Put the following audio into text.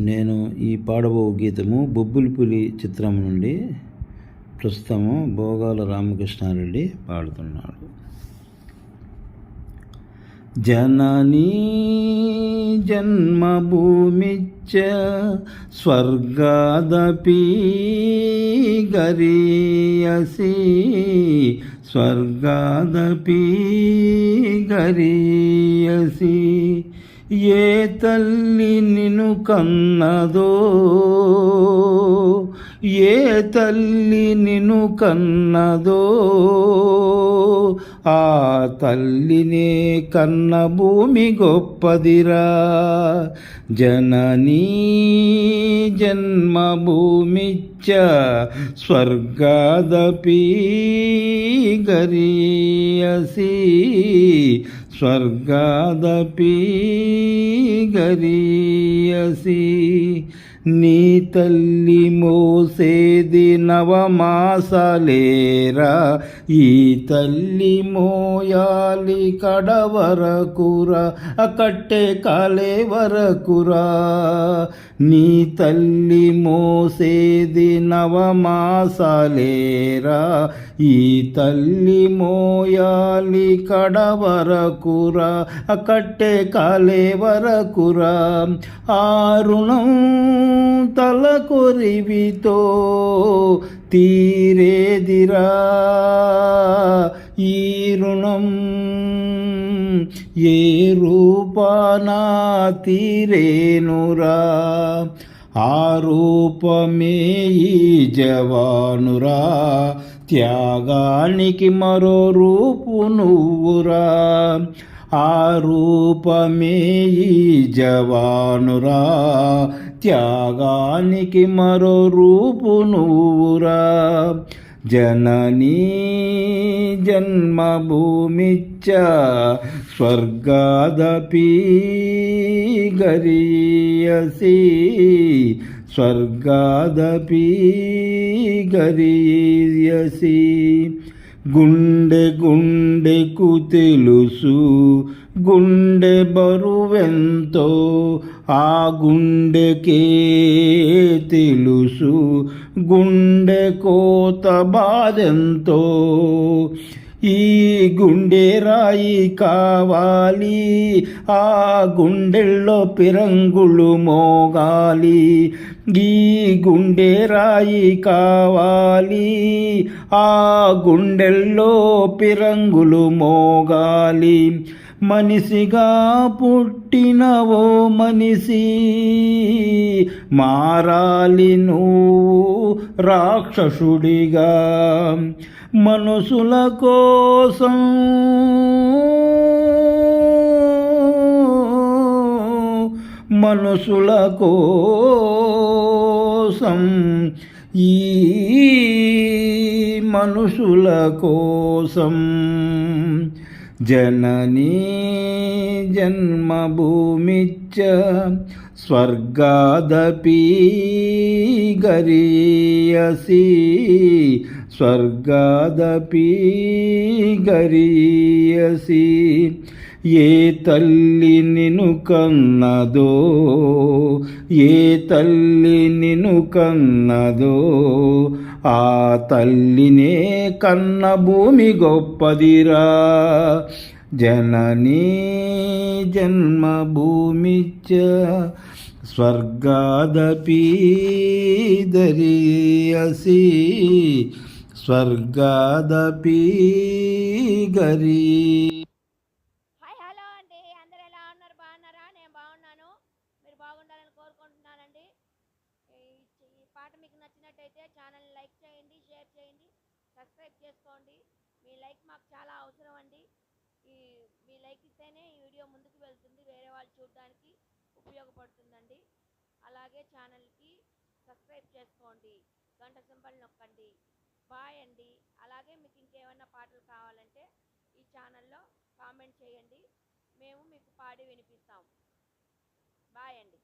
నేను ఈ పాడబో గీతము బొబ్బులిపులి చిత్రం నుండి ప్రస్తుతము భోగాల రామకృష్ణారెడ్డి పాడుతున్నాడు. జననీ జన్మభూమిచ్చ స్వర్గాదపి గరీయసి స్వర్గాదపి గరీయసి ఏ తల్లి నిన్ను కన్నదో? ఏ తల్లి నిన్ను కన్నదో? ఆ తల్లినే కన్న భూమి గొప్పదిరా. జననీ జన్మభూమిచ్చ స్వర్గాదపి గరీయసి స్వర్గాదపి గరీయసి నీ తల్లి మోసేది నవమాసలేరా? ఈ తల్లి మోయాలి కడవరకురా అకట్టే కాలే వరకురా నీ తల్లి మోసేది నవమాసలేరా? ఈ తల్లి మోయాలి కడవరకురా అకట్టే కాలే వరకురా ఆ రుణం తల కొరివితో తీరేదిరా ఈ రుణం ఏ రూపానా తీరేనురా? ఆ రూపమే ఈ జవానురా. త్యాగానికి మరో రూపు నువ్వురా. ఆ రూపమే ఈ జవానురా త్యాగానికి మరో రూపు నువ్వురా జననీ జన్మభూమిచ్చ స్వర్గాదపి గరీయసి స్వర్గాదపి గరీయసి గుండె గుండెకు తెలుసు. గుండె బరువెంతో ఆ గుండెకే తెలుసు. గుండె కోత బాధెంతో ఈ గుండె రాయి కావాలి ఆ గుండెల్లో పిరంగులు మోగాలి. ఈ గుండె రాయి కావాలి ఆ గుండెల్లో పిరంగులు మోగాలి. మనిషిగా పుట్టినవో మనిషి మారాలి నువ్వు రాక్షసుడిగా. మనుషుల కోసం మనుషుల కోసం ఈ మనుషుల కోసం జననీ జన్మభూమిచ్చ స్వర్గాదపి గరీయసి స్వర్గాదపి గరీయసి ఏ తల్లి నిను కన్నదో ఏ తల్లి నిను కన్నదో ఆ తల్లినే కన్న భూమి గొప్పదిరా. జననీ జన్మభూమిచ్చ స్వర్గాదపి దరియసి స్వర్గాదపి గరీ. హాయ్ హలో అండి. అందరు ఎలా ఉన్నారు? బాగున్నారా? నేను బాగున్నాను. మీరు బాగుండాలని కోరుకుంటున్నానండి. ఈ- ఈ పాట మీకు నచ్చినట్టయితే ఛానల్ లైక్ చేయండి షేర్ చేయండి సబ్స్క్రైబ్ చేసుకోండి. మీ లైక్ మాకు చాలా అవసరం అండి. ఈ మీ లైక్ ఇస్తేనే ఈ వీడియో ముందుకు వెళ్తుంది. వేరే వాళ్ళు చూడడానికి ఉపయోగపడుతుందండి. అలాగే ఛానల్కి సబ్స్క్రైబ్ చేసుకోండి. గంట సింబల్ నొక్కండి. బాయ్ అండి. అలాగే మీకు ఇంకేమైనా పాటలు కావాలంటే ఈ ఛానల్లో కామెంట్ చేయండి. మేము మీకు పాడి వినిపిస్తాం. బాయ్ అండి.